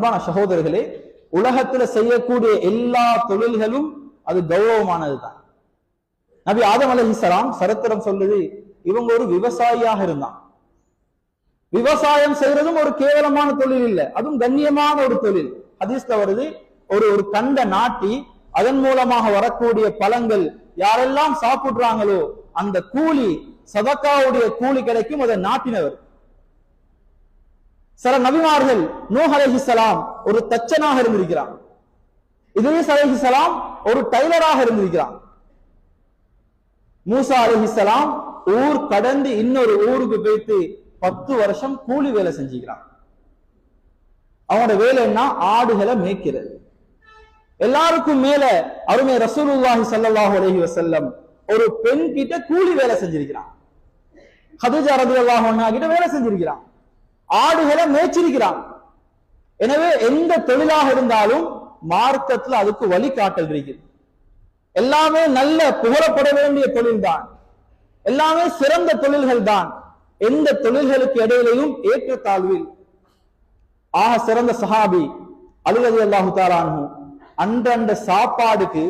அன்பான சகோதரர்களே உலகத்துல செய்யக்கூடிய எல்லா தொழில்களும் அது கௌரவமானதுதான். நபி ஆதம் அலஹிசலாம் சரித்திரம் சொல்லுது இவங்க ஒரு விவசாயியாக இருந்தான் விவசாயம் செய்யறதும் ஒரு கேவலமான தொழில் இல்ல அதுவும் கண்ணியமான ஒரு தொழில். ஹதீஸ்ல வருது ஒரு ஒரு கண்ட நாட்டி அதன் மூலமாக வரக்கூடிய பழங்கள் யாரெல்லாம் சாப்பிடுறாங்களோ அந்த கூலி சதக்காவுடைய கூலி கிடைக்கும் அதை நாட்டினவர். சில நபிமார்கள் நூஹ் அலஹிசலாம் ஒரு தச்சனாக இருந்திருக்கிறான். இத்ரீஸ் சலாம் ஒரு டைலராக இருந்திருக்கிறான். மூசா அலைஹிஸ்ஸலாம் ஊர் கடந்து இன்னொரு ஊருக்கு போயிட்டு பத்து வருஷம் கூலி வேலை செஞ்சுக்கிறான். அவனோட வேலை என்ன? ஆடுகளை மேய்க்கிறது. எல்லாருக்கும் மேல அருமை ரசூலுல்லாஹி சல்லாஹு அலஹி வசல்லம் ஒரு பெண் கிட்ட கூலி வேலை செஞ்சிருக்கிறான். ஹதுஜா ரலியல்லாஹு அன்ஹா கிட்ட வேலை செஞ்சிருக்கிறான். ஆடுகளை மேய்ச்சிருக்கிறான். எனவே எந்த தொழிலாக இருந்தாலும் மார்க்கத்துல அதுக்கு வழிகாட்டல் இருக்குது. எல்லாமே நல்ல புகழப்பட வேண்டிய தொழில் தான் எல்லாமே சிறந்த தொழில்கள் தான். எந்த தொழில்களுக்கு இடையிலையும் ஏற்றத்தாழ்வில் ஆக சிறந்த சஹாபி அலுவலி அல்லாஹு தாலானு அன்றண்ட சாப்பாடுக்கு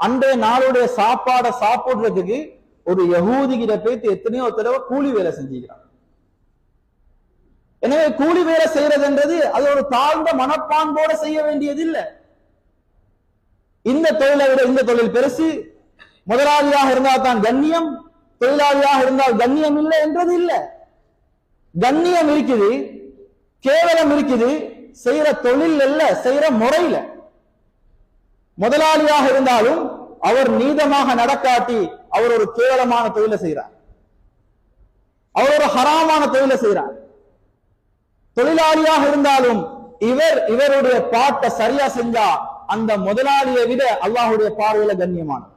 அன்றைய நாளுடைய சாப்பாடை சாப்பிடுறதுக்கு ஒரு யகூதி பேத்து எத்தனையோ தடவை கூலி வேலை செஞ்சுக்கிறான். எனவே கூலி வேலை செய்யறதுன்றது அது ஒரு தாழ்ந்த மனப்பான்போட செய்ய வேண்டியது இல்லை. இந்த தொழிலை விட இந்த தொழில் பெருசு. முதலாளியாக இருந்தால் தான் கண்ணியம் தொழிலாளியாக இருந்தால் கண்ணியம் இல்லை என்றது இல்லை. கண்ணியம் இருக்குது கேவலம் இருக்குது செய்யற தொழில் அல்ல செய்யற முறையில. முதலாளியாக இருந்தாலும் அவர் நீதமாக நடக்காட்டி அவர் ஒரு கேவலமான தொழிலை செய்யறார் அவர் ஒரு ஹராமான தொழிலை செய்யறார் தொழிலாளியாக இருந்தாலும் இவர் இவருடைய பாட்டை சரியா செஞ்சா அந்த முதலாளியை விட அல்லாஹுடைய பார்வையில கண்ணியமானது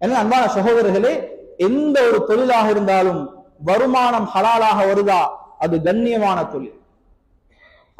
என்ன அன்பான சகோதரர்களே எந்த ஒரு தொழிலாக இருந்தாலும் வருமானம் ஹலாலாக வருதா அது கண்ணியமான தொழில்.